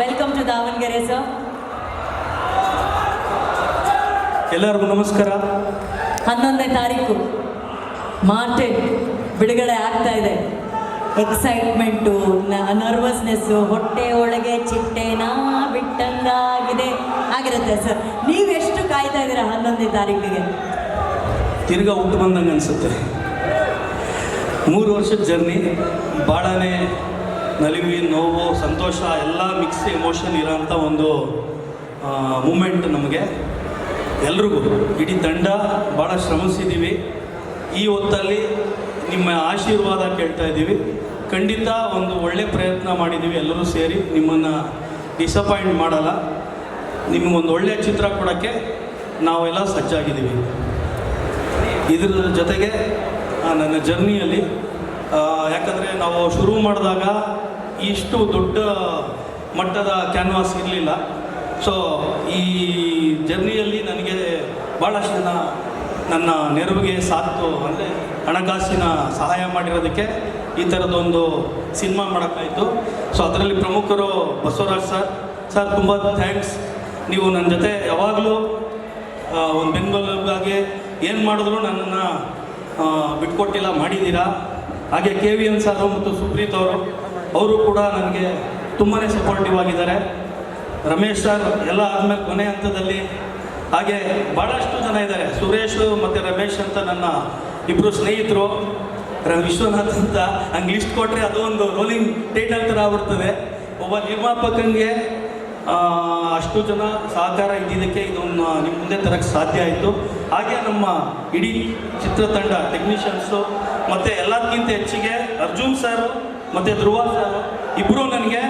Welcome to Davanagere sir ಎಲ್ಲರಿಗೂ ನಮಸ್ಕಾರ. ಹನ್ನೊಂದನೇ ತಾರೀಕು ಮಾರ್ಟೆ ಬಿಡುಗಡೆ ಆಗ್ತಾ ಇದೆ. ಎಕ್ಸೈಟ್ಮೆಂಟು ನರ್ವಸ್ನೆಸ್ಸು ಹೊಟ್ಟೆ ಒಳಗೆ ಚಿಟ್ಟೆನ ಬಿಟ್ಟಂಗಾಗಿದೆ ಆಗಿರುತ್ತೆ ಸರ್ ನೀವೆಷ್ಟು ಕಾಯ್ತಾ ಇದ್ದೀರಾ ಹನ್ನೊಂದನೇ ತಾರೀಕಿಗೆ? ತಿರ್ಗಾ ಹುಟ್ಟು ಬಂದಂಗೆ ಅನಿಸುತ್ತೆ. ಮೂರು ವರ್ಷದ ಜರ್ನಿ ಭಾಳನೇ ನಲಿವಿ, ನೋವು, ಸಂತೋಷ, ಎಲ್ಲ ಮಿಕ್ಸ್ ಎಮೋಷನ್ ಇರೋಂಥ ಒಂದು ಮೂಮೆಂಟ್ ನಮಗೆ ಎಲ್ರಿಗೂ. ಇಡೀ ತಂಡ ಭಾಳ ಶ್ರಮಿಸಿದ್ದೀವಿ ಈ ಹೊತ್ತಲ್ಲಿ ನಿಮ್ಮ ಆಶೀರ್ವಾದ ಕೇಳ್ತಾ ಇದ್ದೀವಿ. ಖಂಡಿತ ಒಂದು ಒಳ್ಳೆ ಪ್ರಯತ್ನ ಮಾಡಿದ್ದೀವಿ ಎಲ್ಲರೂ ಸೇರಿ. ನಿಮ್ಮನ್ನು ಡಿಸಪಾಯಿಂಟ್ ಮಾಡಲ್ಲ. ನಿಮಗೊಂದು ಒಳ್ಳೆಯ ಚಿತ್ರ ಕೊಡೋಕ್ಕೆ ನಾವೆಲ್ಲ ಸಜ್ಜಾಗಿದ್ದೀವಿ. ಇದ್ರ ಜೊತೆಗೆ ನನ್ನ ಜರ್ನಿಯಲ್ಲಿ ಯಾಕಂದರೆ ನಾವು ಶುರು ಮಾಡಿದಾಗ ಇಷ್ಟು ದೊಡ್ಡ ಮಟ್ಟದ ಕ್ಯಾನ್ವಾಸ್ ಇರಲಿಲ್ಲ. ಸೊ ಈ ಜರ್ನಿಯಲ್ಲಿ ನನಗೆ ಭಾಳಷ್ಟು ಜನ ನನ್ನ ನೆರವಿಗೆ ಸಾಕು ಅಂದರೆ ಹಣಕಾಸಿನ ಸಹಾಯ ಮಾಡಿರೋದಕ್ಕೆ ಈ ಥರದೊಂದು ಸಿನಿಮಾ ಮಾಡೋಕ್ಕಾಯಿತು. ಸೊ ಅದರಲ್ಲಿ ಪ್ರಮುಖರು ಬಸವರಾಜ್ ಸರ್. ಸರ್, ತುಂಬ ಥ್ಯಾಂಕ್ಸ್ ನೀವು ನನ್ನ ಜೊತೆ ಯಾವಾಗಲೂ ಒಂದು ಬೆಂಗಳೂರಿಗಾಗಿ ಏನು ಮಾಡಿದ್ರು ನನ್ನನ್ನು ಬಿಟ್ಕೊಟ್ಟಿಲ್ಲ, ಮಾಡಿದ್ದೀರಾ? ಹಾಗೆ ಕೆ ವಿ ಎನ್ ಸರ್ ಮತ್ತು ಸುಪ್ರೀತ್ ಅವರು. ಅವರು ಕೂಡ ನನಗೆ ತುಂಬಾ ಸಪೋರ್ಟಿವ್ ಆಗಿದ್ದಾರೆ. ರಮೇಶ್ ಸರ್ ಎಲ್ಲ ಆದಮೇಲೆ ಕೊನೆ ಹಂತದಲ್ಲಿ ಹಾಗೆ ಭಾಳಷ್ಟು ಜನ ಇದ್ದಾರೆ. ಸುರೇಶ್ ಮತ್ತು ರಮೇಶ್ ಅಂತ ನನ್ನ ಇಬ್ಬರು ಸ್ನೇಹಿತರು. ವಿಶ್ವನಾಥ್ ಅಂತ ಹಂಗೆ ಲಿಸ್ಟ್ ಕೊಟ್ಟರೆ ಅದು ಒಂದು ರೋಲಿಂಗ್ ಟೈಟಲ್ ಥರ ಆಗ್ಬಿಡ್ತದೆ. ಒಬ್ಬ ನಿರ್ಮಾಪಕನಿಗೆ ಅಷ್ಟು ಜನ ಸಹಕಾರ ಇದ್ದಿದ್ದಕ್ಕೆ ಇದನ್ನು ನಿಮ್ಮ ಮುಂದೆ ತರಕ್ಕೆ ಸಾಧ್ಯ ಆಯಿತು. ಹಾಗೆ ನಮ್ಮ ಇಡೀ ಚಿತ್ರತಂಡ ಟೆಕ್ನಿಷಿಯನ್ಸು ಮತ್ತು ಎಲ್ಲದಕ್ಕಿಂತ ಹೆಚ್ಚಿಗೆ ಅರ್ಜುನ್ ಸರ್ ಮತ್ತು ಧ್ರುವ ಸರ್ ಇಬ್ಬರು ನನಗೆ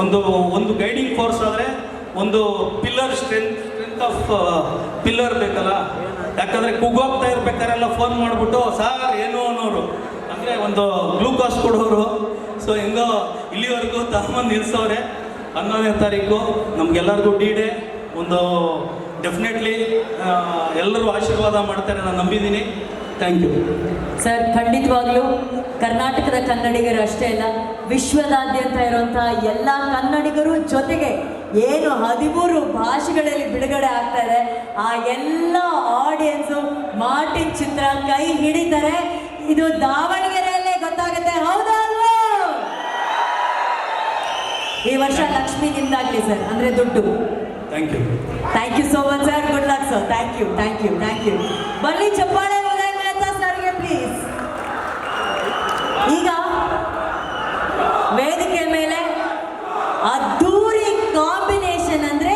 ಒಂದು ಒಂದು ಗೈಡಿಂಗ್ ಫೋರ್ಸ್ ಆದರೆ ಒಂದು pillar strength strength of pillar ಬೇಕಲ್ಲ? ಯಾಕಂದರೆ ಕುಗ್ಗೋಗ್ತಾ ಇರ್ಬೇಕಾರೆಲ್ಲ ಫೋನ್ ಮಾಡಿಬಿಟ್ಟು, ಸಾರ್, ಏನು? ಅನ್ನೋರು. ಅಂದರೆ ಒಂದು ಗ್ಲೂಕೋಸ್ ಕೊಡೋರು. ಸೊ ಹೆಂಗೋ ಇಲ್ಲಿವರೆಗೂ ತಗೊಂಬಂದು ನಿಲ್ಸವ್ರೆ. ಹನ್ನೊಂದನೇ ತಾರೀಕು ನಮಗೆಲ್ಲರಿಗೂ ಡಿ ಡೇ ಒಂದು ಡೆಫಿನೆಟ್ಲಿ ಎಲ್ಲರೂ ಆಶೀರ್ವಾದ ಮಾಡ್ತಾರೆ, ನಾನು ನಂಬಿದ್ದೀನಿ. ಥ್ಯಾಂಕ್ ಯು ಸರ್ ಖಂಡಿತವಾಗ್ಲೂ ಕರ್ನಾಟಕದ ಕನ್ನಡಿಗರು ಅಷ್ಟೇ ಅಲ್ಲ ವಿಶ್ವದಾದ್ಯಂತ ಇರುವಂತಹ ಎಲ್ಲ ಕನ್ನಡಿಗರು ಜೊತೆಗೆ ಏನು ಹದಿಮೂರು ಭಾಷೆಗಳಲ್ಲಿ ಬಿಡುಗಡೆ ಆಗ್ತಾ ಇದೆ. ಆ ಎಲ್ಲ ಆಡಿಯನ್ಸು ಮಾರ್ಟಿನ್ ಚಿತ್ರ ಕೈ ಹಿಡಿತಾರೆ. ಇದು ದಾವಣಗೆರೆಯಲ್ಲೇ ಗೊತ್ತಾಗುತ್ತೆ. ಹೌದಾ ಈ ವರ್ಷ ಲಕ್ಷ್ಮಿ ನಿಮ್ದಾಗ್ಲಿ ಸರ್ ಅಂದ್ರೆ ದುಡ್ಡು. Thank you thank you so much sir good luck sir thank you thank you thank you ಬನ್ನಿ ಚಪ್ಪಾಳೆ. ಅದ್ದೂರಿ ಕಾಂಬಿನೇಷನ್ ಅಂದ್ರೆ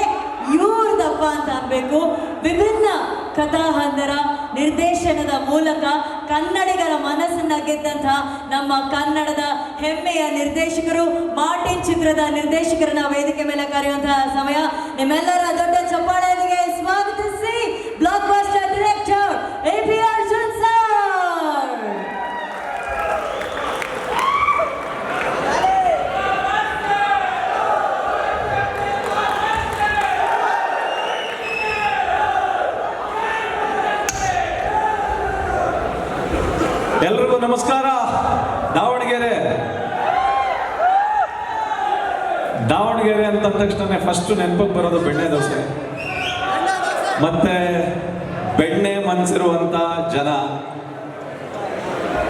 ಇವ್ರದಪ್ಪ ಅಂತ ಅನ್ಬೇಕು. ವಿಭಿನ್ನ ಕಥಾಹಂದರ ನಿರ್ದೇಶನದ ಮೂಲಕ ಕನ್ನಡಿಗರ ಮನಸ್ಸನ್ನ ಗೆದ್ದಂತಹ ನಮ್ಮ ಕನ್ನಡದ ಹೆಮ್ಮೆಯ ನಿರ್ದೇಶಕರು, ಮಾರ್ಟಿನ್ ಚಿತ್ರದ ನಿರ್ದೇಶಕರನ್ನ ವೇದಿಕೆ ಮೇಲೆ ಕರೆಯುವಂತಹ ಸಮಯ. ನಿಮ್ಮೆಲ್ಲರ ದೊಡ್ಡ ಚಪ್ಪಾಳೆಯೊಂದಿಗೆ ಸ್ವಾಗತಿಸಿ blockbuster director A P Arjun sir ಎಲ್ರಿಗೂ ನಮಸ್ಕಾರ. ದಾವಣಗೆರೆ. ದಾವಣಗೆರೆ ಅಂತ ತಕ್ಷಣ ಫಸ್ಟ್ ನೆನಪಿಗೆ ಬರೋದು ಬೆಣ್ಣೆ ದೋಸೆ. ಮತ್ತೆ ಬೆಣ್ಣೆ ಮನ್ಸಿರುವಂತ ಜನ.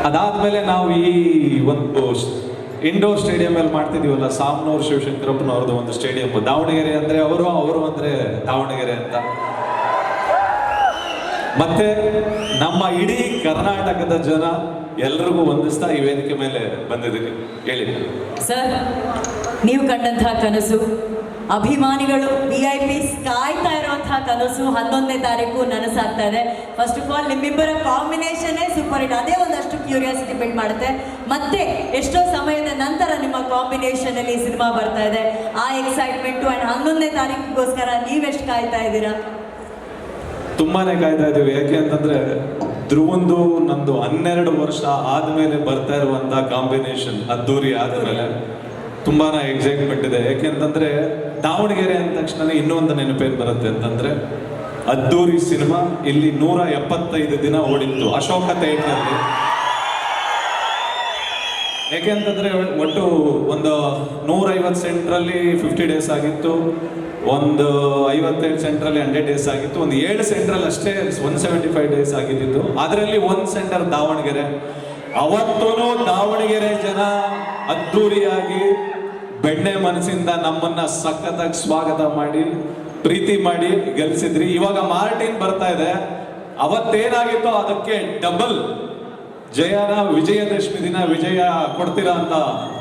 ಅದಾದ್ಮೇಲೆ ನಾವು ಈ ಒಂದು ಇಂಡೋರ್ ಸ್ಟೇಡಿಯಂ ಅಲ್ಲಿ ಮಾಡ್ತಿದೀವಲ್ಲ, ಸಾಮ್ನೂರ್ ಶಿವಶಂಕರಪ್ಪನವ್ರದ್ದು ಒಂದು ಸ್ಟೇಡಿಯಂ ದಾವಣಗೆರೆ ಅಂದ್ರೆ ಅವರು ಅವರು ಅಂದ್ರೆ ದಾವಣಗೆರೆ ಅಂತ. ಮತ್ತೆ ನಮ್ಮ ಇಡೀ ಕರ್ನಾಟಕದ ಜನ ಎಲ್ರಿಗೂ ವಂದಿಸ್ತಾ ಈ ವೇದಿಕೆ ಮೇಲೆ ಬಂದಿದ್ದೀನಿ ಹೇಳಿ. ಸರ್, ನೀವು ಕಂಡಂತಹ ಕನಸು, ಅಭಿಮಾನಿಗಳು ವಿ ಐ ಪಿ ಕಾಯ್ತಾ ಇರುವಂತಹ ಕನಸು ಹನ್ನೊಂದನೇ ತಾರೀಕು ನನಸಾಗ್ತಾ ಇದೆ. ಫಸ್ಟ್ ಆಫ್ ಆಲ್ ನಿಮ್ಮಿಬ್ಬರ ಕಾಂಬಿನೇಷನ್ನೇ ಸೂಪರ್ ಹಿಟ್ ಅದೇ ಒಂದಷ್ಟು ಕ್ಯೂರಿಯಾಸಿಟಿ ಬಿಲ್ಡ್ ಮಾಡುತ್ತೆ. ಮತ್ತೆ ಎಷ್ಟೋ ಸಮಯದ ನಂತರ ನಿಮ್ಮ ಕಾಂಬಿನೇಷನ್ ಅಲ್ಲಿ ಸಿನಿಮಾ ಬರ್ತಾ ಇದೆ. ಆ ಎಕ್ಸೈಟ್ಮೆಂಟು ಅಂಡ್ ಹನ್ನೊಂದನೇ ತಾರೀಕಿಗೋಸ್ಕರ ನೀವೆಷ್ಟು ಕಾಯ್ತಾ ಇದ್ದೀರಾ? ತುಂಬಾನೇ ಕಾಯ್ತಾ ಇದ್ದೀವಿ. ಯಾಕೆ ಅಂತಂದ್ರೆ ಧ್ರುವಂದು ನಂದು ಹನ್ನೆರಡು ವರ್ಷ ಆದ್ಮೇಲೆ ಬರ್ತಾ ಇರುವಂತ ಕಾಂಬಿನೇಷನ್ ಅದ್ದೂರಿ ಆದ್ಮೇಲೆ ತುಂಬಾ ಎಕ್ಸೈಟ್ಮೆಂಟ್ ಇದೆ. ಯಾಕೆ ಯಾಕೆಂತಂದ್ರೆ ದಾವಣಗೆರೆ ಅಂದ ತಕ್ಷಣ ಇನ್ನೊಂದು ನೆನಪೇನ್ ಬರುತ್ತೆ ಅಂತಂದ್ರೆ ಅದ್ದೂರಿ ಸಿನಿಮಾ ಇಲ್ಲಿ ನೂರ ಎಪ್ಪತ್ತೈದು ದಿನ ಓಡಿತ್ತು. ಅಶೋಕ ಥಿಯೇಟರ್ ಯಾಕೆಂತಂದ್ರೆ ಒಟ್ಟು ಒಂದು ನೂರೈವತ್ತು ಸೆಂಟ್ರಲ್ಲಿ ಫಿಫ್ಟಿ ಡೇಸ್ ಆಗಿತ್ತು. ಒಂದು ಐವತ್ತೇಳು ಸೆಂಟ್ರಲ್ಲಿ ಹಂಡ್ರೆಡ್ ಡೇಸ್ ಆಗಿತ್ತು, ಒಂದು ಏಳು ಸೆಂಟ್ರಲ್ಲಿ ಅಷ್ಟೇ ಒನ್ ಸೆವೆಂಟಿ ಫೈವ್ ಡೇಸ್ ಆಗಿದ್ದು ಅದರಲ್ಲಿ ಒಂದು ಸೆಂಟರ್ ದಾವಣಗೆರೆ. ಅವತ್ತೂ ದಾವಣಗೆರೆ ಜನ ಅದ್ದೂರಿಯಾಗಿ ಬೆಣ್ಣೆ ಮನಸ್ಸಿಂದ ನಮ್ಮನ್ನ ಸಖತ್ತಾಗಿ ಸ್ವಾಗತ ಮಾಡಿ, ಪ್ರೀತಿ ಮಾಡಿ ಗೆಲ್ಸಿದ್ರಿ. ಇವಾಗ ಮಾರ್ಟಿನ್ ಬರ್ತಾ ಇದೆ. ಅವತ್ತೇನಾಗಿತ್ತೋ ಅದಕ್ಕೆ ಡಬಲ್ ಜಯನ ವಿಜಯದಶಮಿ ದಿನ ವಿಜಯ ಕೊಡ್ತೀರಾ ಅಂತ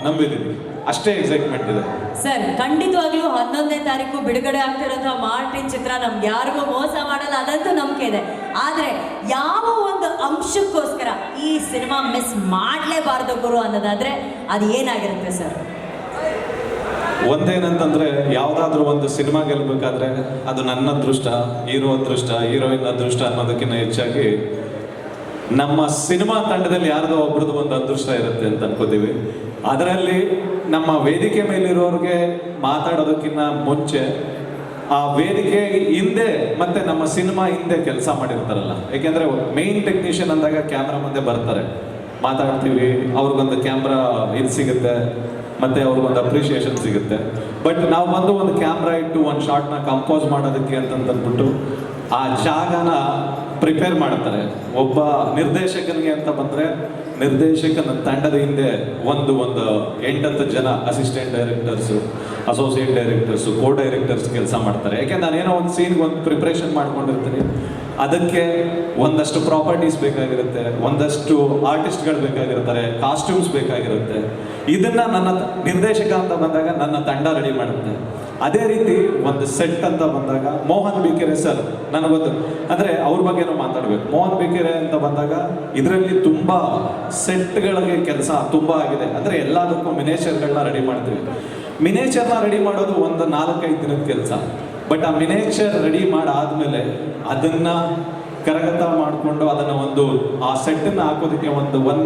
ನಂಬಿದ್ದೀನಿ. ಅಷ್ಟೇ ಎಕ್ಸೈಟ್ಮೆಂಟ್ ಇದೆ. ಸರ್ ಖಂಡಿತವಾಗ್ಲೂ ಹನ್ನೊಂದನೇ ತಾರೀಕು ಬಿಡುಗಡೆ ಆಗ್ತಿರೋಂಥ ಮಾರ್ಟಿನ್ ಚಿತ್ರ ನಮ್ಗೆ ಯಾರಿಗೂ ಮೋಸ ಮಾಡಲ್ಲ ಅದಂತೂ ನಂಬಿಕೆ ಇದೆ. ಆದ್ರೆ ಯಾವ ಒಂದು ಅಂಶಕ್ಕೋಸ್ಕರ ಈ ಸಿನಿಮಾ ಮಿಸ್ ಮಾಡಲೇಬಾರ್ದು ಗುರು ಅನ್ನೋದಾದ್ರೆ ಅದು ಏನಾಗಿರುತ್ತೆ ಸರ್? ಒಂದೇನಂತಂದ್ರೆ ಯಾವ್ದಾದ್ರು ಒಂದು ಸಿನಿಮಾ ಗೆಲ್ಬೇಕಾದ್ರೆ ಅದು ನನ್ನ ಅದೃಷ್ಟ ಹೀರೋ ಅದೃಷ್ಟ ಹೀರೋಯಿನ್ ಅದೃಷ್ಟ ಅನ್ನೋದಕ್ಕಿಂತ ಹೆಚ್ಚಾಗಿ ನಮ್ಮ ಸಿನಿಮಾ ತಂಡದಲ್ಲಿ ಯಾರ್ದೋ ಒಬ್ರದ್ದು ಒಂದು ಅದೃಷ್ಟ ಇರುತ್ತೆ ಅಂತ ಅನ್ಕೋತೀವಿ. ಅದರಲ್ಲಿ ನಮ್ಮ ವೇದಿಕೆ ಮೇಲಿರೋರಿಗೆ ಮಾತಾಡೋದಕ್ಕಿಂತ ಮುಂಚೆ ಆ ವೇದಿಕೆ ಹಿಂದೆ ಮತ್ತೆ ನಮ್ಮ ಸಿನಿಮಾ ಹಿಂದೆ ಕೆಲಸ ಮಾಡಿರ್ತಾರಲ್ಲ. ಯಾಕೆಂದ್ರೆ ಮೇನ್ ಟೆಕ್ನಿಷಿಯನ್ ಅಂದಾಗ ಕ್ಯಾಮ್ರಾ ಮುಂದೆ ಬರ್ತಾರೆ. ಮಾತಾಡ್ತೀವಿ, ಅವ್ರಿಗೊಂದು ಕ್ಯಾಮ್ರಾ ಇದು ಸಿಗುತ್ತೆ, ಮತ್ತೆ ಅವ್ರಿಗೊಂದು ಅಪ್ರಿಷಿಯೇಷನ್ ಸಿಗುತ್ತೆ. ಬಟ್ ನಾವು ಬಂದು ಒಂದು ಕ್ಯಾಮ್ರಾ ಇಟ್ಟು, ಒಂದು ಶಾರ್ಟ್ನ ಕಂಪೋಸ್ ಮಾಡೋದಕ್ಕೆ ಅಂತಂದ್ಬಿಟ್ಟು ಆ ಜಾಗನ ಪ್ರಿಪೇರ್ ಮಾಡ್ತಾರೆ ಒಬ್ಬ ನಿರ್ದೇಶಕನಿಗೆ ಅಂತ ಬಂದ್ರೆ, ನಿರ್ದೇಶಕನ ತಂಡದ ಹಿಂದೆ ಒಂದು ಒಂದು ಎಂಟತ್ತು ಜನ assistant directors associate directors co directors ಕೆಲಸ ಮಾಡ್ತಾರೆ. ಯಾಕೆ, ನಾನೇನೋ ಒಂದು ಸೀನ್ಗೆ ಒಂದು ಪ್ರಿಪ್ರೇಷನ್ ಮಾಡ್ಕೊಂಡಿರ್ತೀನಿ. ಅದಕ್ಕೆ ಒಂದಷ್ಟು ಪ್ರಾಪರ್ಟೀಸ್ ಬೇಕಾಗಿರುತ್ತೆ, ಒಂದಷ್ಟು ಆರ್ಟಿಸ್ಟ್ಗಳು ಬೇಕಾಗಿರ್ತಾರೆ ಕಾಸ್ಟ್ಯೂಮ್ಸ್ ಬೇಕಾಗಿರುತ್ತೆ. ಇದನ್ನ ನನ್ನ ನಿರ್ದೇಶಕ ಅಂತ ಬಂದಾಗ ನನ್ನ ತಂಡ ರೆಡಿ ಮಾಡುತ್ತೆ. ಅದೇ ರೀತಿ ಒಂದು ಸೆಟ್ ಅಂತ ಬಂದಾಗ ಮೋಹನ್ ಬಿಕೆರೆ ಸರ್ ನನಗೊಂದು ಅಂದ್ರೆ ಅವ್ರ ಬಗ್ಗೆನೂ ಮಾತಾಡ್ಬೇಕು. ಮೋಹನ್ ಬಿಕೆರೆ ಅಂತ ಬಂದಾಗ ಇದರಲ್ಲಿ ತುಂಬಾ ಸೆಟ್ಗಳಿಗೆ ಕೆಲಸ ತುಂಬಾ ಆಗಿದೆ. ಅಂದ್ರೆ ಎಲ್ಲದಕ್ಕೂ ಮಿನೇಚರ್ಗಳನ್ನ ರೆಡಿ ಮಾಡ್ತೀವಿ. ಮಿನೇಚರ್ನ ರೆಡಿ ಮಾಡೋದು ಒಂದು ನಾಲ್ಕೈದು ದಿನದ ಕೆಲಸ. ಬಟ್ ಆ ಮಿನೇಚರ್ ರೆಡಿ ಮಾಡಾದ್ಮೇಲೆ ಅದನ್ನ ಕರಗತ ಮಾಡಿಕೊಂಡು ಅದನ್ನ ಒಂದು, ಆ ಸೆಟ್ಟನ್ನು ಹಾಕೋದಕ್ಕೆ ಒಂದು one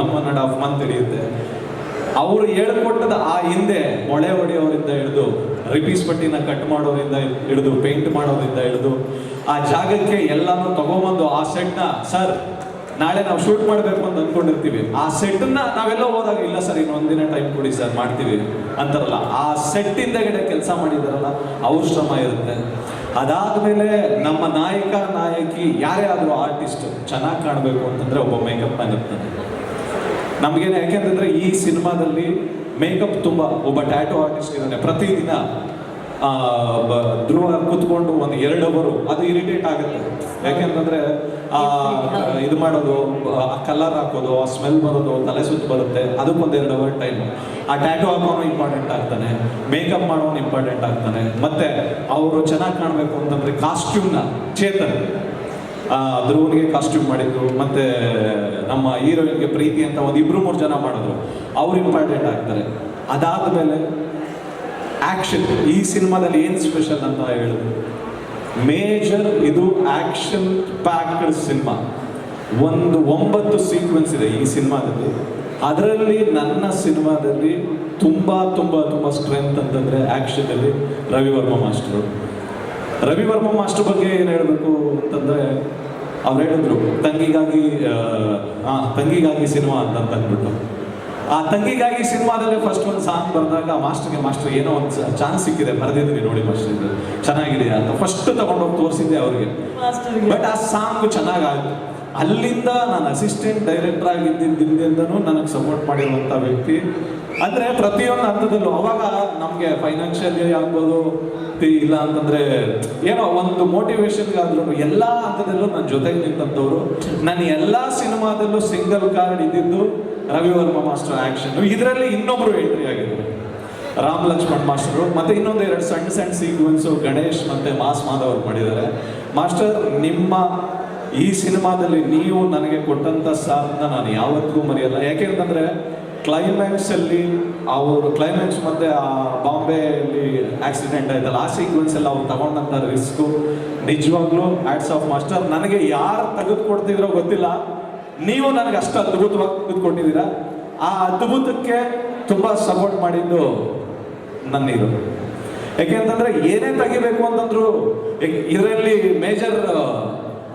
one one and half month ಹಿಡಿಯುತ್ತೆ. ಅವರು ಹೇಳ್ಕೊಟ್ಟದ ಆ ಹಿಂದೆ ಮೊಳೆ ಹೊಡೆಯೋರಿಂದ ಹಿಡಿದು ರಿಪೀಸ್ ಪಟ್ಟಿನ ಕಟ್ ಮಾಡೋರಿಂದ ಹಿಡಿದು ಪೇಂಟ್ ಮಾಡೋರಿಂದ ಹಿಡಿದು, ಆ ಜಾಗಕ್ಕೆ ಎಲ್ಲಾನು ತಗೊಂಬಂದು ಆ ಸೆಟ್ನ ಸರ್ ನಾಳೆ ನಾವು ಶೂಟ್ ಮಾಡಬೇಕು ಅಂತ ಅನ್ಕೊಂಡಿರ್ತೀವಿ. ಆ ಸೆಟ್ನ ನಾವೆಲ್ಲ ಹೋದಾಗ, ಇಲ್ಲ ಸರ್ ಇನ್ನೊಂದಿನ ಟೈಮ್ ಕೊಡಿ ಸರ್, ಮಾಡ್ತೀವಿ ಅಂತಾರಲ್ಲ. ಆ ಸೆಟ್ ಹಿಂದೆಗಡೆ ಕೆಲಸ ಮಾಡಿದಾರಲ್ಲ, ಅವ್ರ ಶ್ರಮ ಇರುತ್ತೆ. ಅದಾದ್ಮೇಲೆ ನಮ್ಮ ನಾಯಕ, ನಾಯಕಿ, ಯಾರೇ ಆದ್ರೂ ಆರ್ಟಿಸ್ಟ್ ಚೆನ್ನಾಗಿ ಕಾಣಬೇಕು ಅಂತಂದ್ರೆ ಒಬ್ಬ ಮೇಕಪ್ ಮ್ಯಾನ್ ಇರ್ತಾನೆ. ನಮಗೇನು ಯಾಕೆಂತಂದ್ರೆ ಈ ಸಿನಿಮಾದಲ್ಲಿ ಮೇಕಪ್ ತುಂಬ, ಒಬ್ಬ ಟ್ಯಾಟೋ ಆರ್ಟಿಸ್ಟ್ ಇದ್ದಾನೆ. ಪ್ರತಿದಿನ ಧ್ರುವ ಕೂತ್ಕೊಂಡು ಒಂದು ಎರಡು ಅದು ಇರಿಟೇಟ್ ಆಗುತ್ತೆ. ಯಾಕೆಂತಂದ್ರೆ ಇದು ಮಾಡೋದು, ಆ ಕಲರ್ ಹಾಕೋದು, ಆ ಸ್ಮೆಲ್ ಬರೋದು, ತಲೆ ಸುತ್ತು ಬರುತ್ತೆ. ಅದಕ್ಕೊಂದು ಎರಡು ಅವರ್ ಟೈಮ್ ಆ ಟ್ಯಾಟೋ ಹಾಕೋನು ಇಂಪಾರ್ಟೆಂಟ್ ಆಗ್ತಾನೆ. ಮೇಕಪ್ ಮಾಡೋನು ಇಂಪಾರ್ಟೆಂಟ್ ಆಗ್ತಾನೆ. ಮತ್ತೆ ಅವರು ಚೆನ್ನಾಗಿ ಕಾಣಬೇಕು ಅಂತಂದ್ರೆ ಕಾಸ್ಟ್ಯೂಮ್ನ ಚೇತನ್. ಧ್ರುವನಿಗೆ ಕಾಸ್ಟ್ಯೂಮ್ ಮಾಡಿದ್ರು ಮತ್ತೆ ನಮ್ಮ ಹೀರೋಯಿನ್ಗೆ ಪ್ರೀತಿ ಅಂತ ಒಂದು ಇಬ್ರು ಮೂರು ಜನ ಮಾಡಿದ್ರು. ಅವ್ರು ಇಂಪಾರ್ಟೆಂಟ್ ಆಗ್ತಾರೆ. ಅದಾದ್ಮೇಲೆ ಆಕ್ಷನ್ ಈ ಸಿನಿಮಾದಲ್ಲಿ ಏನು ಸ್ಪೆಷಲ್ ಅಂತ ಹೇಳಿದ್ರು ಮೇಜರ್ ಇದು ಆಕ್ಷನ್ ಪ್ಯಾಕ್ಡ್ ಸಿನಿಮಾ. ಒಂದು ಒಂಬತ್ತು ಸೀಕ್ವೆನ್ಸ್ ಇದೆ ಈ ಸಿನಿಮಾದಲ್ಲಿ. ಅದರಲ್ಲಿ ನನ್ನ ಸಿನಿಮಾದಲ್ಲಿ ತುಂಬ ತುಂಬ ತುಂಬ ಸ್ಟ್ರೆಂತ್ ಅಂತಂದ್ರೆ ಆಕ್ಷನ್ ಅಲ್ಲಿ ರವಿವರ್ಮ ಮಾಸ್ಟರ್. ರವಿವರ್ಮ ಮಾಸ್ಟರ್ ಬಗ್ಗೆ ಏನು ಹೇಳಬೇಕು ಅಂತಂದ್ರೆ, ಅವ್ರು ಹೇಳಿದ್ರು, ತಂಗಿಗಾಗಿ ತಂಗಿಗಾಗಿ ಸಿನಿಮಾ ಅಂತ ಅಂದ್ಬಿಟ್ಟು. ಆ ತಂಗಿಗಾಗಿ ಸಿನಿಮಾದಲ್ಲಿ ಫಸ್ಟ್ ಒಂದು ಸಾಂಗ್ ಬರೆದಾಗ ಮಾಸ್ಟರ್ಗೆ ಮಾಸ್ಟರ್ ಏನೋ ಒಂದು ಚಾನ್ಸ್ ಸಿಕ್ಕಿದೆ ಬರೆದಿದ್ರಿ ನೋಡಿ ಮಾಸ್ಟರ್ ಚೆನ್ನಾಗಿದೆ ಅಂತ ಫಸ್ಟ್ ತಗೊಂಡೋಗಿ ತೋರಿಸಿದ್ದೆ ಅವ್ರಿಗೆ. ಬಟ್ ಆ ಸಾಂಗ್ ಚೆನ್ನಾಗಾಯ್ತು. ಅಲ್ಲಿಂದ ನಾನು ಅಸಿಸ್ಟೆಂಟ್ ಡೈರೆಕ್ಟರ್ ಆಗಿದ್ದಿಂದನೂ ನನಗೆ ಸಪೋರ್ಟ್ ಮಾಡಿರುವಂಥ ವ್ಯಕ್ತಿ. ಅಂದ್ರೆ ಪ್ರತಿಯೊಂದು ಹಂತದಲ್ಲೂ ಅವಾಗ ನಮಗೆ ಫೈನಾನ್ಷಿಯಲಿ ಆಗ್ಬೋದು ಇಲ್ಲ ಅಂತಂದ್ರೆ ಏನೋ ಒಂದು ಮೋಟಿವೇಶನ್ಗಾದ್ರೂ ಎಲ್ಲ ಹಂತದಲ್ಲೂ ನನ್ನ ಜೊತೆಗೆ ನಿಂತಂಥವ್ರು ನನ್ನ ಎಲ್ಲ ಸಿನಿಮಾದಲ್ಲೂ ಸಿಂಗಲ್ ಕಾರ್ಡ್ ಇದ್ದಿದ್ದು. Ravivarma master action. ಇದರಲ್ಲಿ ಇನ್ನೊಬ್ರು ಎಂಟ್ರಿ ಆಗಿದ್ದಾರೆ. ರಾಮ್ ಲಕ್ಷ್ಮಣ್ ಮಾಸ್ಟರು ಮತ್ತೆ ಇನ್ನೊಂದು ಎರಡು ಸಣ್ಣ ಸಣ್ಣ ಸೀಕ್ವೆನ್ಸು ಗಣೇಶ್ ಮತ್ತೆ ಮಾಸ್ ಮಾಧವ್ ಮಾಡಿದ್ದಾರೆ. ಮಾಸ್ಟರ್, ನಿಮ್ಮ ಈ ಸಿನಿಮಾದಲ್ಲಿ ನೀವು ನನಗೆ ಕೊಟ್ಟಂತ ಸಾಥನ್ನ ನಾನು ಯಾವತ್ತಿಗೂ ಮರೆಯಲ್ಲ. ಯಾಕೆಂತಂದ್ರೆ ಕ್ಲೈಮ್ಯಾಕ್ಸ್ ಅಲ್ಲಿ ಅವರು ಕ್ಲೈಮ್ಯಾಕ್ಸ್ ಮತ್ತೆ ಆ ಬಾಂಬೆಯಲ್ಲಿ ಆಕ್ಸಿಡೆಂಟ್ ಆಯ್ತಲ್ಲ, ಆ ಸೀಕ್ವೆನ್ಸ್ ಎಲ್ಲ ಅವ್ರು ತಗೊಂಡಂತ ರಿಸ್ಕು ನಿಜವಾಗ್ಲೂ ಆಟ್ಸ್ ಆಫ್ ಮಾಸ್ಟರ್. ನನಗೆ ಯಾರು ತೆಗೆದುಕೊಡ್ತಿದ್ರೋ ಗೊತ್ತಿಲ್ಲ. ನೀವು ನನಗೆ ಅಷ್ಟು ಅದ್ಭುತವಾಗಿ ಕೂತ್ಕೊಂಡಿದ್ದೀರಾ? ಆ ಅದ್ಭುತಕ್ಕೆ ತುಂಬ ಸಪೋರ್ಟ್ ಮಾಡಿದ್ದು ನನ್ನ ಇದು ಯಾಕೆಂತಂದ್ರೆ ಏನೇ ತೆಗಿಬೇಕು ಅಂತಂದ್ರು ಇದರಲ್ಲಿ ಮೇಜರ್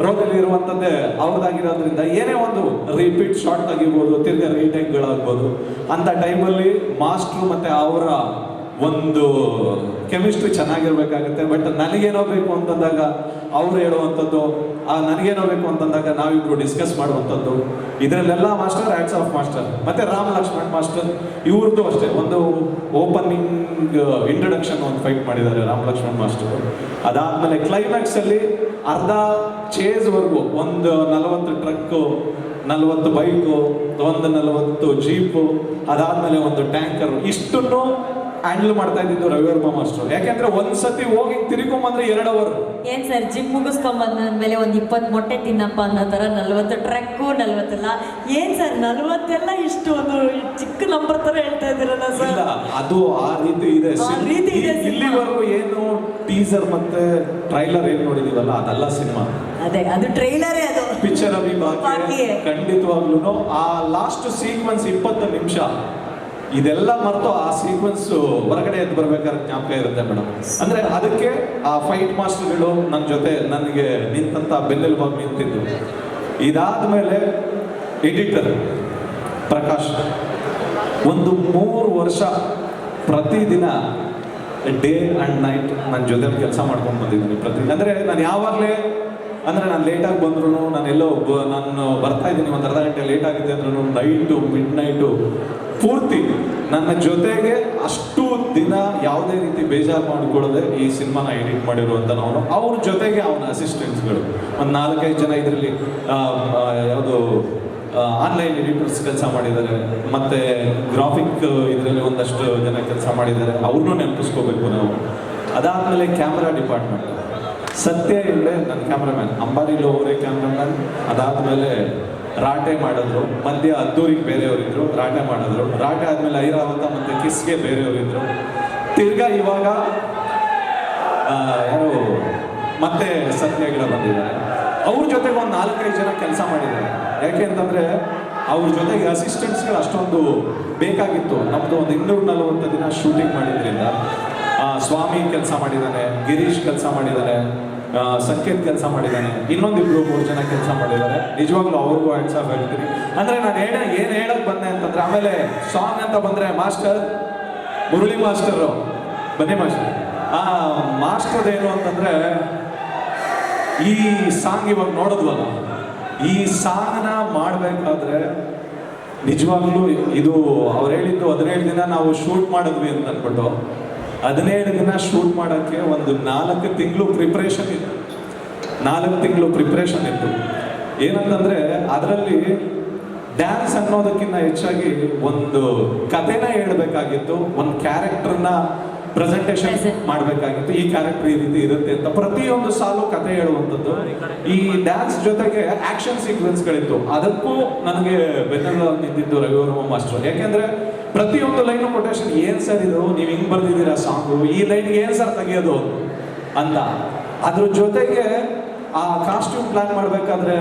ರೋಗಲ್ಲಿ ಇರುವಂಥದ್ದೇ ಅವ್ರದ್ದಾಗಿರೋದ್ರಿಂದ ಏನೇ ಒಂದು ರಿಪೀಟ್ ಶಾರ್ಟ್ ತೆಗಿಬೋದು, ತಿರ್ಗಾ ರೀಟೇಕ್ಗಳಾಗ್ಬೋದು ಅಂತ ಟೈಮಲ್ಲಿ ಮಾಸ್ಟ್ರು ಮತ್ತೆ ಅವರ ಒಂದು ಕೆಮಿಸ್ಟ್ರಿ ಚೆನ್ನಾಗಿರ್ಬೇಕಾಗತ್ತೆ. ಬಟ್ ನನಗೇನೋ ಬೇಕು ಅಂತಂದಾಗ ಅವ್ರು ಹೇಳುವಂಥದ್ದು ನನಗೇನೋ ಬೇಕು ಅಂತಂದಾಗ ನಾವಿಬ್ರು ಡಿಸ್ಕಸ್ ಮಾಡುವಂಥದ್ದು. ಇದರಲ್ಲೆಲ್ಲ ಮಾಸ್ಟರ್ ಆ್ಯಡ್ಸ್ ಆಫ್ ಮಾಸ್ಟರ್. ಮತ್ತೆ ರಾಮ್ ಲಕ್ಷ್ಮಣ್ ಮಾಸ್ಟರ್ ಇವ್ರದ್ದು ಅಷ್ಟೇ. ಒಂದು ಓಪನಿಂಗ್ ಇಂಟ್ರಡಕ್ಷನ್ ಒಂದು ಫೈಟ್ ಮಾಡಿದ್ದಾರೆ ರಾಮ್ ಲಕ್ಷ್ಮಣ್ ಮಾಸ್ಟರ್. ಅದಾದ್ಮೇಲೆ ಕ್ಲೈಮ್ಯಾಕ್ಸ್ ಅಲ್ಲಿ ಅರ್ಧ ಚೇಸ್ವರೆಗೂ ಒಂದು ನಲವತ್ತು ಟ್ರಕ್ಕು ನಲವತ್ತು ಬೈಕು ಒಂದು ನಲವತ್ತು ಜೀಪು ಅದಾದ್ಮೇಲೆ ಒಂದು ಟ್ಯಾಂಕರ್ ಇಷ್ಟನ್ನು ಹ್ಯಾಂಡಲ್ ಮಾಡ್ತಾ ಇದ್ದಿದ್ದು ರವಿವರ್ಮ ಮಾಸ್ಟರ್ ಯಾಕೆಂದ್ರೆ ಒಂದ್ಸತಿ ಹೋಗಿ ತಿರುಗೊಂಬಂದ್ರೆ ಎರಡು ಅವರ್ ಏನ್ ಸರ್ ಜಿಮ್ ಮುಗಿಸ್ಕೊಂಡ್ ಮೇಲೆ ಒಂದ್ ಇಪ್ಪತ್ ಮೊಟ್ಟೆ ತಿನ್ನಪ್ಪ ಅನ್ನೋ ತರ ನಲ್ವತ್ತು ಟ್ರಕ್ಕು ನಲ್ವತ್ತೆಲ್ಲ ಏನ್ ಸರ್ ನಲ್ವತ್ತೆಲ್ಲ ಇಷ್ಟು ಒಂದು ಚಿಕ್ಕ ನಂಬರ್ ತರ ಹೇಳ್ತಾ ಇದ್ದೀರಲ್ಲ ಸರ್? ಅದು ಆ ರೀತಿ ಇದೆ. ರೀತಿ ಇದೆ ಇಲ್ಲಿವರೆಗೂ ಏನು ಟೀಸರ್ ಮತ್ತೆ ಟ್ರೈಲರ್ ಏನ್ ನೋಡಿದೀವಲ್ಲ ಅದಲ್ಲ ಸಿನಿಮಾ. ಅದೇ ಅದು ಟ್ರೈಲರೇ ಅದು. ಪಿಕ್ಚರ್ ಅಭಿಭಾಗಿ ಬಾಕಿಯೇ. ಖಂಡಿತವಾಗ್ಲೂ ಆ ಲಾಸ್ಟ್ ಸೀಕ್ವೆನ್ಸ್ ಇಪ್ಪತ್ತು ನಿಮಿಷ. ಇದೆಲ್ಲ ಮರೆತು ಆ ಸೀಕ್ವೆನ್ಸ್ ಹೊರಗಡೆ ಎದ್ದು ಬರ್ಬೇಕಾದ್ರೆ ಜ್ಞಾಪಕ ಇರುತ್ತೆ ಮೇಡಮ್. ಅಂದ್ರೆ ಅದಕ್ಕೆ ಆ ಫೈಟ್ ಮಾಸ್ಟರ್ಗಳು ನನ್ನ ಜೊತೆ ನನಗೆ ನಿಂತಂತ ಬೆನ್ನೆಲುಬಾಗಿ ನಿಂತಿದ್ದು ಇದಾದ್ಮೇಲೆ ಎಡಿಟರ್ ಪ್ರಕಾಶ್, ಒಂದು ಮೂರು ವರ್ಷ ಪ್ರತಿದಿನ ಡೇ ಅಂಡ್ ನೈಟ್ ನನ್ನ ಜೊತೆ ಕೆಲಸ ಮಾಡ್ಕೊಂಡು ಬಂದಿದ್ದೀನಿ ಪ್ರತಿ ಅಂದರೆ ನಾನು ಯಾವಾಗಲೇ, ಅಂದರೆ ನಾನು ಲೇಟಾಗಿ ಬಂದ್ರು ನಾನು ಎಲ್ಲೋ ನಾನು ಬರ್ತಾ ಇದ್ದೀನಿ ಒಂದು ಅರ್ಧ ಗಂಟೆ ಲೇಟ್ ಆಗಿದೆ ಅಂದ್ರೂ ನೈಟು ಮಿಡ್ ನೈಟು ಪೂರ್ತಿ ನನ್ನ ಜೊತೆಗೆ ಅಷ್ಟು ದಿನ ಯಾವುದೇ ರೀತಿ ಬೇಜಾರು ಮಾಡಿಕೊಳ್ಳದೆ ಈ ಸಿನಿಮಾನ ಎಡಿಟ್ ಮಾಡಿರುವಂಥನವನು ಅವ್ರ ಜೊತೆಗೆ ಅವನ ಅಸಿಸ್ಟೆಂಟ್ಸ್ಗಳು ಒಂದು ನಾಲ್ಕೈದು ಜನ ಇದರಲ್ಲಿ ಯಾವುದು ಆನ್ಲೈನ್ ಎಡಿಟರ್ಸ್ ಕೆಲಸ ಮಾಡಿದ್ದಾರೆ. ಮತ್ತೆ ಗ್ರಾಫಿಕ್ ಇದರಲ್ಲಿ ಒಂದಷ್ಟು ಜನ ಕೆಲಸ ಮಾಡಿದ್ದಾರೆ. ಅವ್ರನ್ನೂ ನೆನಪಿಸ್ಕೋಬೇಕು ನಾವು. ಅದಾದಮೇಲೆ ಕ್ಯಾಮ್ರಾ ಡಿಪಾರ್ಟ್ಮೆಂಟ್ ಸತ್ಯ ಇಲ್ಲೇ ನನ್ನ ಕ್ಯಾಮ್ರಾಮ್ಯಾನ್ ಅಂಬಾರಿ ಅವರೇ ಕ್ಯಾಮ್ರಾಮ್ಯಾನ್ ಅದಾದಮೇಲೆ ರಾಟೆ ಮಾಡಿದ್ರು ಮಧ್ಯ ಅದ್ದೂರಿಗೆ ಬೇರೆಯವರಿದ್ರು ರಾಟೆ ಮಾಡಿದ್ರು. ರಾಟೆ ಆದಮೇಲೆ ಐರಾವತ ಮತ್ತೆ ಕಿಸ್ಗೆ ಬೇರೆಯವರಿದ್ರು ತಿರ್ಗಾ ಇವಾಗ ಯಾರು ಮತ್ತೆ ಸತ್ಯ ಗಿಡ ಬಂದಿದ್ದಾರೆ. ಅವ್ರ ಜೊತೆಗೆ ಒಂದು ನಾಲ್ಕೈದು ಜನ ಕೆಲಸ ಮಾಡಿದ್ದಾರೆ. ಯಾಕೆ ಅಂತಂದ್ರೆ ಅವ್ರ ಜೊತೆಗೆ ಅಸಿಸ್ಟೆಂಟ್ಸ್ಗಳು ಅಷ್ಟೊಂದು ಬೇಕಾಗಿತ್ತು. ನಮ್ದು ಒಂದು ಇನ್ನೂರ ನಲವತ್ತು ದಿನ ಶೂಟಿಂಗ್ ಮಾಡಿದ್ರಿಂದ. ಸ್ವಾಮಿ ಕೆಲಸ ಮಾಡಿದ್ದಾನೆ ಗಿರೀಶ್ ಕೆಲಸ ಮಾಡಿದ್ದಾನೆ. ಆ, ಸಂಕೇತ್ ಕೆಲಸ ಮಾಡಿದ್ದಾನೆ. ಇನ್ನೊಂದಿಬ್ರು ಮೂರು ಜನ ಕೆಲಸ ಮಾಡಿದ್ದಾರೆ. ನಿಜವಾಗ್ಲೂ ಅವ್ರಿಗೂ ಆಫ್ ಹೇಳ್ತೀನಿ. ಅಂದ್ರೆ ನಾನು ಹೇಳ, ಏನು ಹೇಳಕ್ ಬಂದೆ ಅಂತಂದ್ರೆ, ಆಮೇಲೆ ಸಾಂಗ್ ಅಂತ ಬಂದ್ರೆ ಮಾಸ್ಟರ್, ಮುರುಳಿ ಮಾಸ್ಟರು. ಬನ್ನಿ ಮಾಸ್ಟರ್. ಆ ಮಾಸ್ಟರ್ ಏನು ಅಂತಂದ್ರೆ, ಈ ಸಾಂಗ್ ಇವಾಗ ನೋಡಿದ್ವಲ್ಲ? ಈ ಸಾಂಗ್ನ ಮಾಡಬೇಕಾದ್ರೆ ನಿಜವಾಗ್ಲೂ ಇದು ಅವ್ರು ಹೇಳಿದ್ದು ಹದಿನೇಳು ದಿನ ನಾವು ಶೂಟ್ ಮಾಡಿದ್ವಿ ಅಂತ ಅನ್ಬಿಟ್ಟು ಹದಿನೇಳು ದಿನ ಶೂಟ್ ಮಾಡೋಕ್ಕೆ ಒಂದು ನಾಲ್ಕು ತಿಂಗಳು ಪ್ರಿಪ್ರೇಷನ್ ಇತ್ತು ನಾಲ್ಕು ತಿಂಗಳು ಪ್ರಿಪ್ರೇಷನ್ ಇತ್ತು. ಏನಂತಂದರೆ ಅದರಲ್ಲಿ ಡ್ಯಾನ್ಸ್ ಅನ್ನೋದಕ್ಕಿಂತ ಹೆಚ್ಚಾಗಿ ಒಂದು ಕಥೆನ ಹೇಳಬೇಕಾಗಿತ್ತು, ಒಂದು ಕ್ಯಾರೆಕ್ಟರ್ನ ಪ್ರೆಸೆಂಟೇಷನ್. ಮಾಡಬೇಕಾಗಿತ್ತು. ಈ ಕ್ಯಾರೆಕ್ಟರ್ ಈ ರೀತಿ ಇರುತ್ತೆ ಅಂತ ಪ್ರತಿಯೊಂದು ಸಾಲು ಕತೆ ಹೇಳುವಂಥದ್ದು. ಈ ಡ್ಯಾನ್ಸ್ ಜೊತೆಗೆ ಆಕ್ಷನ್ ಸೀಕ್ವೆನ್ಸ್ಗಳಿತ್ತು ಅದಕ್ಕೂ ನನಗೆ ಬೆನ್ನೆಲ್ಲ ನಿಂತಿದ್ದು ರವಿವರ್ಮ ಮಾಸ್ಟರ್. ಯಾಕೆಂದ್ರೆ ಪ್ರತಿಯೊಂದು ಲೈನ್ ಕೊಟೇಶನ್ ಏನ್ ಸರ್ ಇದು? ನೀವು ಹಿಂಗ್ ಬರ್ದಿದ್ದೀರಾ ಸಾಂಗು ಈ ಲೈನ್ಗೆ ಏನ್ ಸರ್ ತೆಗೆಯೋದು? ಅಂತ. ಅದ್ರ ಜೊತೆಗೆ ಆ ಕಾಸ್ಟ್ಯೂಮ್ ಪ್ಲಾನ್ ಮಾಡ್ಬೇಕಾದ್ರೆ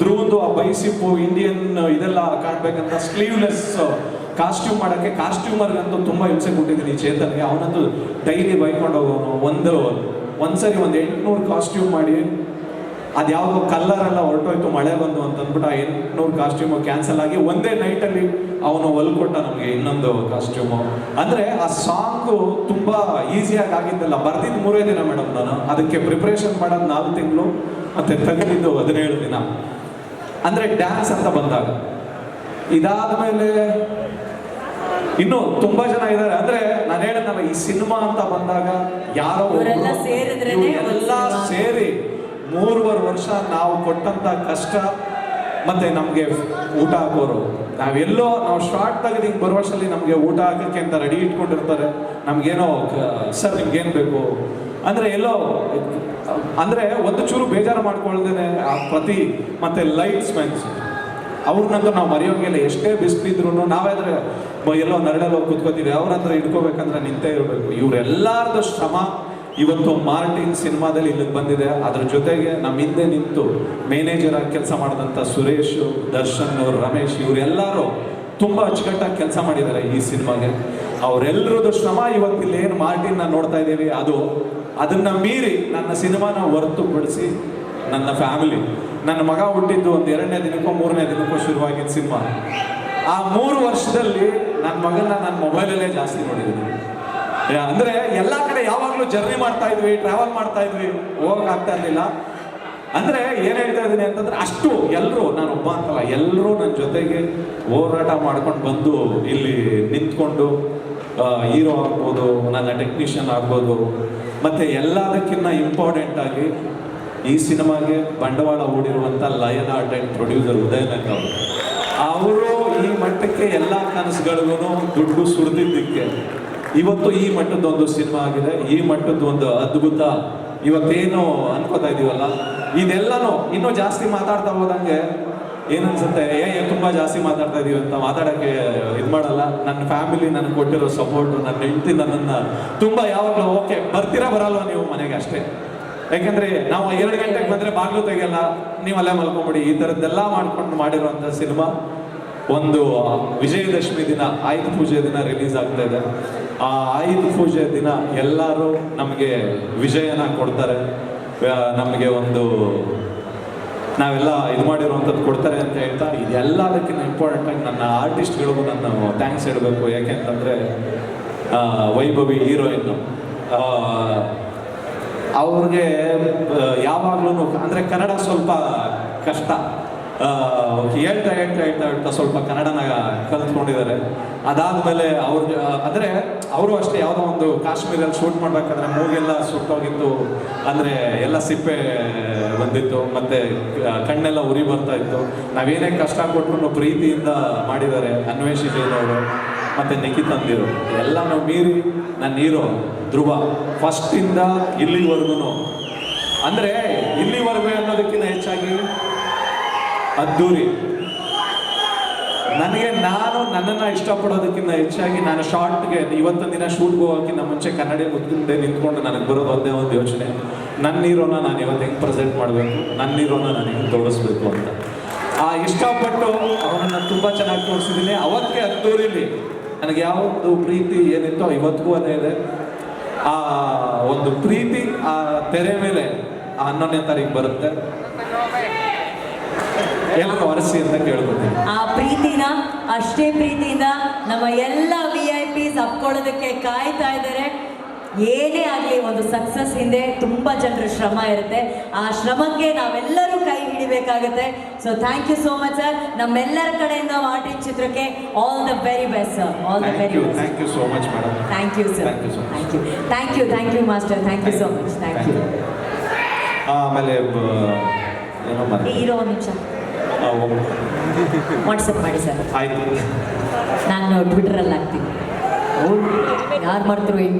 ಧ್ರುವಂದು ಆ ಬೈಸಿಪ್ಪು ಇಂಡಿಯನ್ ಇದೆಲ್ಲ ಕಾಣ್ಬೇಕಂತ ಸ್ಲೀವ್ಲೆಸ್ ಕಾಸ್ಟ್ಯೂಮ್ ಮಾಡೋಕ್ಕೆ ಕಾಸ್ಟ್ಯೂಮರ್ಗಂತೂ ತುಂಬ ಹಿಂಸೆ ಕೊಟ್ಟಿದ್ದೀನಿ ಚೇತನ್ಗೆ. ಅವನಂತೂ ಡೈಲಿ ಬೈಕೊಂಡು ಹೋಗೋನು. ಒಂದು, ಒಂದ್ಸರಿ ಒಂದು ಎಂಟುನೂರು ಕಾಸ್ಟ್ಯೂಮ್ ಮಾಡಿ ಅದು ಯಾವುದೋ ಕಲ್ಲರ್ ಎಲ್ಲ ಹೊರಟೋಯ್ತು, ಮಳೆ ಬಂದು ಅಂತ ಅಂದ್ಬಿಟ್ಟು ಆ ಎಂಟುನೂರು ಕಾಸ್ಟ್ಯೂಮು ಕ್ಯಾನ್ಸಲ್ ಆಗಿ ಒಂದೇ ನೈಟಲ್ಲಿ ಅವನು ಹೊಲ್ಕೊಟ್ಟ ನಮಗೆ ಇನ್ನೊಂದು ಕಾಸ್ಟ್ಯೂಮು ಅಂದರೆ ಆ ಸಾಂಗು ತುಂಬ ಈಸಿಯಾಗಿ ಆಗಿದ್ದಲ್ಲ. ಬರ್ದಿದ್ದು ಮೂರೇ ದಿನ ಮೇಡಮ್ ನಾನು. ಅದಕ್ಕೆ ಪ್ರಿಪ್ರೇಷನ್ ಮಾಡೋದು ನಾಲ್ಕು ತಿಂಗಳು, ಮತ್ತು ತೆಗೆದಿದ್ದು ಹದಿನೇಳು ದಿನ. ಅಂದರೆ ಡ್ಯಾನ್ಸ್ ಅಂತ ಬಂದಾಗ. ಇದಾದ್ಮೇಲೆ ಇನ್ನು ತುಂಬಾ ಜನ ಇದ್ದಾರೆ. ಅಂದ್ರೆ ನಾನು ಹೇಳಿದ್ನಲ್ಲ ಈ ಸಿನಿಮಾ ಅಂತ ಬಂದಾಗ ಯಾರೋ ಎಲ್ಲ. ಸೇರಿ ಮೂರುವರೆ ವರ್ಷ ನಾವು ಕೊಟ್ಟಂತ ಕಷ್ಟ ಮತ್ತೆ ನಮಗೆ ಊಟ ಹಾಕೋರು. ನಾವೆಲ್ಲೋ ನಾವು ಶಾರ್ಟ್ ತೆಗೆದು ಹಿಂಗೆ ಬರೋ ವರ್ಷದಲ್ಲಿ ನಮಗೆ ಊಟ ಹಾಕಕ್ಕೆ ಅಂತ ರೆಡಿ ಇಟ್ಕೊಂಡಿರ್ತಾರೆ. ನಮ್ಗೇನೋ ಸರ್ ನಿಮ್ಗೇನು ಬೇಕು? ಅಂದ್ರೆ ಎಲ್ಲೋ ಅಂದ್ರೆ ಒಂದು ಚೂರು ಬೇಜಾರು ಮಾಡ್ಕೊಳ್ದೇನೆ ಆ ಪ್ರತಿ ಮತ್ತೆ ಲೈಟ್ಸ್ ಮೆನ್ಸ್ ಅವ್ರನ್ನಂತೂ ನಾವು ಮರೆಯೋಂಗಿಲ್ಲ. ಎಷ್ಟೇ ಬಿಸಿಲಿದ್ರು ನಾವಾದ್ರೆ ಎಲ್ಲೋ ನರಳಲ್ಲಿ ಕುತ್ಕೋತೀವಿ ಅವ್ರ ಹತ್ರ ಇಟ್ಕೋಬೇಕಂದ್ರೆ ನಿಂತೇ ಇರಬೇಕು. ಇವರೆಲ್ಲಾರ್ದು ಶ್ರಮ ಇವತ್ತು ಮಾರ್ಟಿನ್ ಸಿನಿಮಾದಲ್ಲಿ ಇಲ್ಲಿಗೆ ಬಂದಿದೆ. ಅದ್ರ ಜೊತೆಗೆ ನಮ್ಮ ಹಿಂದೆ ನಿಂತು ಮ್ಯಾನೇಜರ್ ಆಗಿ ಕೆಲಸ ಮಾಡಿದಂಥ ಸುರೇಶ್, ದರ್ಶನ್ ರಮೇಶ್ ಇವರೆಲ್ಲರೂ ತುಂಬಾ ಅಚ್ಚುಕಟ್ಟಾಗಿ ಕೆಲಸ ಮಾಡಿದ್ದಾರೆ ಈ ಸಿನಿಮಾಗೆ. ಅವರೆಲ್ಲರದ್ದು ಶ್ರಮ ಇವತ್ತು ಇಲ್ಲಿ ಏನು ಮಾರ್ಟಿನ್ ನೋಡ್ತಾ ಇದ್ದೀವಿ, ಅದು ಅದನ್ನ ಮೀರಿ ನನ್ನ ಸಿನಿಮಾನ ಹೊರತುಪಡಿಸಿ ನನ್ನ ಫ್ಯಾಮಿಲಿ. ನನ್ನ ಮಗ ಹುಟ್ಟಿದ್ದು ಒಂದು ಎರಡನೇ ದಿನಕ್ಕೋ ಮೂರನೇ ದಿನಕ್ಕೋ ಶುರುವಾಗಿದ್ದ ಸಿನಿಮಾ. ಆ ಮೂರು ವರ್ಷದಲ್ಲಿ ನನ್ನ ಮಗನ ನನ್ನ ಮೊಬೈಲಲ್ಲೇ ಜಾಸ್ತಿ ನೋಡಿದ್ದೀನಿ. ಅಂದ್ರೆ ಎಲ್ಲ ಕಡೆ ಯಾವಾಗಲೂ ಜರ್ನಿ ಮಾಡ್ತಾ ಇದ್ವಿ ಟ್ರಾವೆಲ್ ಮಾಡ್ತಾ ಇದ್ವಿ, ಹೋಗಕ್ ಆಗ್ತಾ ಇರ್ಲಿಲ್ಲ. ಅಂದ್ರೆ ಏನ್ ಹೇಳ್ತಾ ಇದ್ದೀನಿ ಅಂತಂದ್ರೆ ಅಷ್ಟು ಎಲ್ಲರೂ ನಾನು ಒಬ್ಬ ಅಂತಲ್ಲ ಎಲ್ಲರೂ ನನ್ನ ಜೊತೆಗೆ ಹೋರಾಟ ಮಾಡ್ಕೊಂಡು ಬಂದು ಇಲ್ಲಿ ನಿಂತ್ಕೊಂಡು ಹೀರೋ ಆಗ್ಬೋದು, ನನ್ನ ಟೆಕ್ನಿಷಿಯನ್ ಆಗ್ಬೋದು, ಮತ್ತೆ ಎಲ್ಲದಕ್ಕಿಂತ ಇಂಪಾರ್ಟೆಂಟ್ ಆಗಿ ಈ ಸಿನಿಮಾಗೆ ಬಂಡವಾಳ ಹೂಡಿರುವಂಥ lion art and producer Udaya Mehta ಅವರು. ಅವರು ಈ ಮಟ್ಟಕ್ಕೆ ಎಲ್ಲ ಕನಸುಗಳಿಗೂ ದುಡ್ಡು ಸುರಿದಿದ್ದಕ್ಕೆ ಇವತ್ತು ಈ ಮಟ್ಟದ ಒಂದು ಸಿನಿಮಾ ಆಗಿದೆ. ಈ ಮಟ್ಟದ ಒಂದು ಅದ್ಭುತ. ಇವತ್ತೇನು ಅನ್ಕೋತಾ ಇದೀವಲ್ಲ? ಇದೆಲ್ಲನೂ ಇನ್ನೂ ಜಾಸ್ತಿ ಮಾತಾಡ್ತಾ ಹೋದಂಗೆ ಏನನ್ಸುತ್ತೆ? ಏ ತುಂಬಾ ಜಾಸ್ತಿ ಮಾತಾಡ್ತಾ ಇದೀವಿ ಅಂತ ಮಾತಾಡಕ್ಕೆ ಇದು ಮಾಡಲ್ಲ. ನನ್ನ ಫ್ಯಾಮಿಲಿ ನನಗೆ ಕೊಟ್ಟಿರೋ ಸಪೋರ್ಟ್ ನನ್ನ ಹೆಂಡತಿ ನನ್ನನ್ನ ತುಂಬಾ ಯಾವಾಗಲೂ ಓಕೆ, ಬರ್ತೀರಾ, ಬರಲ್ವಾ ನೀವು ಮನೆಗೆ ಅಷ್ಟೇ? ಯಾಕಂದ್ರೆ ನಾವು ಎರಡು ಗಂಟೆಗೆ ಬಂದ್ರೆ ಬಾಗಿಲು ತೆಗೆಯಲ್ಲ ನೀವು ಅಲ್ಲೇ ಮಲ್ಕೊಂಬಿಡಿ. ಈ ಥರದ್ದೆಲ್ಲ ಮಾಡ್ಕೊಂಡು ಮಾಡಿರುವಂಥ ಸಿನಿಮಾ. ಒಂದು ವಿಜಯದಶಮಿ ದಿನ, ಆಯುಧ ಪೂಜೆ ದಿನ ರಿಲೀಸ್ ಆಗ್ತಾ ಇದೆ. ಆ ಆಯುಧ ಪೂಜೆ ದಿನ ಎಲ್ಲರೂ ನಮಗೆ ವಿಜಯನ ಕೊಡ್ತಾರೆ. ನಮಗೆ ಒಂದು, ನಾವೆಲ್ಲ ಇದು ಮಾಡಿರುವಂಥದ್ದು ಕೊಡ್ತಾರೆ ಅಂತ ಹೇಳ್ತಾ, ಇದೆಲ್ಲದಕ್ಕಿಂತ ಇಂಪಾರ್ಟೆಂಟ್ ಆಗಿ ನನ್ನ ಆರ್ಟಿಸ್ಟ್ಗಳಿಗೂ ನಾನು ಥ್ಯಾಂಕ್ಸ್ ಹೇಳಬೇಕು. ಯಾಕೆಂತಂದರೆ ವೈಭವಿ ಹೀರೋಯಿನ್ನು ಅವ್ರಿಗೆ ಯಾವಾಗ್ಲೂ ಅಂದರೆ ಕನ್ನಡ ಸ್ವಲ್ಪ ಕಷ್ಟ. ಹೇಳ್ತಾ ಹೇಳ್ತಾ ಹೇಳ್ತಾ ಹೇಳ್ತಾ ಸ್ವಲ್ಪ ಕನ್ನಡನ ಕಲ್ತ್ಕೊಂಡಿದ್ದಾರೆ. ಅದಾದ್ಮೇಲೆ ಅವ್ರ ಅಂದರೆ ಅವರು ಅಷ್ಟೇ ಯಾವುದೋ ಒಂದು ಕಾಶ್ಮೀರಲ್ಲಿ ಶೂಟ್ ಮಾಡ್ಬೇಕಂದ್ರೆ ಮೂಗೆಲ್ಲ ಸುಟ್ಟೋಗಿತ್ತು. ಅಂದರೆ ಎಲ್ಲ ಸಿಪ್ಪೆ ಬಂದಿತ್ತು, ಮತ್ತೆ ಕಣ್ಣೆಲ್ಲ ಉರಿ ಬರ್ತಾ ಇತ್ತು. ನಾವೇನೇ ಕಷ್ಟ ಕೊಟ್ಕೊಂಡು ಪ್ರೀತಿಯಿಂದ ಮಾಡಿದ್ದಾರೆ ಅನ್ವೇಷಿ ಜೈನವರು ಮತ್ತೆ ನಿಖಿತ್ ಅಂದಿರು ಎಲ್ಲನೂ ಮೀರಿ ನನ್ನ ಹೀರೋ ಧ್ರುವ, ಫಸ್ಟಿಂದ ಇಲ್ಲಿವರೆಗೂ ಅಂದರೆ ಇಲ್ಲಿವರೆಗೂ ಅನ್ನೋದಕ್ಕಿಂತ ಹೆಚ್ಚಾಗಿ ಅದ್ದೂರಿ. ನನಗೆ ನಾನು ನನ್ನನ್ನು ಇಷ್ಟಪಡೋದಕ್ಕಿಂತ ಹೆಚ್ಚಾಗಿ ನಾನು ಶಾರ್ಟ್ಗೆ ಇವತ್ತೊಂದು ದಿನ ಶೂಟ್ಗೆ ಹೋಗೋಕ್ಕಿಂತ ಮುಂಚೆ ಕನ್ನಡ ಮುಂದೆ ನಿಂತ್ಕೊಂಡು ನನಗೆ ಬರೋದು ಒಂದೇ ಒಂದು ಯೋಚನೆ. ನನ್ನ ಹೀರೋನ ನಾನು ಇವತ್ತು ಹೆಂಗೆ ಪ್ರೆಸೆಂಟ್ ಮಾಡಬೇಕು? ನನ್ನ ಹೀರೋನ ನಾನು ಹೆಂಗೆ ತೋರಿಸ್ಬೇಕು ಅಂತ. ಆ ಇಷ್ಟಪಟ್ಟು ಅವನನ್ನು ತುಂಬ ಚೆನ್ನಾಗಿ ತೋರಿಸಿದ್ದೀನಿ. ಅವತ್ತಿಗೆ ಅದ್ದೂರಿಲಿ ನನಗೆ ಯಾವ ಒಂದು ಪ್ರೀತಿ ಏನಿತ್ತೋ ಇವತ್ತಿಗೂ ಅದೇ ಇದೆ. ಆ ಒಂದು ಪ್ರೀತಿ ಆ ತೆರೆ ಮೇಲೆ ಆ ಹನ್ನೊಂದನೇ ತಾರೀಕು ಬರುತ್ತೆ. ಎಲ್ಲರೂ ಒರೆಸಿ ಅಂತ ಕೇಳ್ಕೊತೀನಿ. ಆ ಪ್ರೀತಿನ ಅಷ್ಟೇ ಪ್ರೀತಿಯಿಂದ ನಮ್ಮ ಎಲ್ಲ ವಿ ಐ ಪಿಸ್ ಅಪ್ಕೊಳ್ಳೋದಕ್ಕೆ ಕಾಯ್ತಾ ಇದ್ದಾರೆ. ಏನೇ ಆಗಲಿ ಒಂದು ಸಕ್ಸಸ್ ಹಿಂದೆ ತುಂಬ ಜನರ ಶ್ರಮ ಇರುತ್ತೆ. ಆ ಶ್ರಮಕ್ಕೆ ನಾವೆಲ್ಲರೂ ಕೈ ಹಿಡಿಬೇಕಾಗುತ್ತೆ. So thank you so much sir ನಮ್ಮೆಲ್ಲರ ಕಡೆಯಿಂದ ಮಾರ್ಟಿನ್ ಚಿತ್ರಕ್ಕೆ all the very best sir all the very best thank you so much madam thank you sir thank you thank you thank you master thank you so much thank you ಆಮೇಲೆ ಏನೋ ಇರೋ ಒಂದು ನಿಮಿಷ WhatsApp ಮಾಡಿ sir. ಆಯ್ತು. ನಾನು ಟ್ವಿಟರಲ್ಲಿ ಹಾಕ್ತೀನಿ. ಯಾರು ಮಾಡ್ತಿರೋ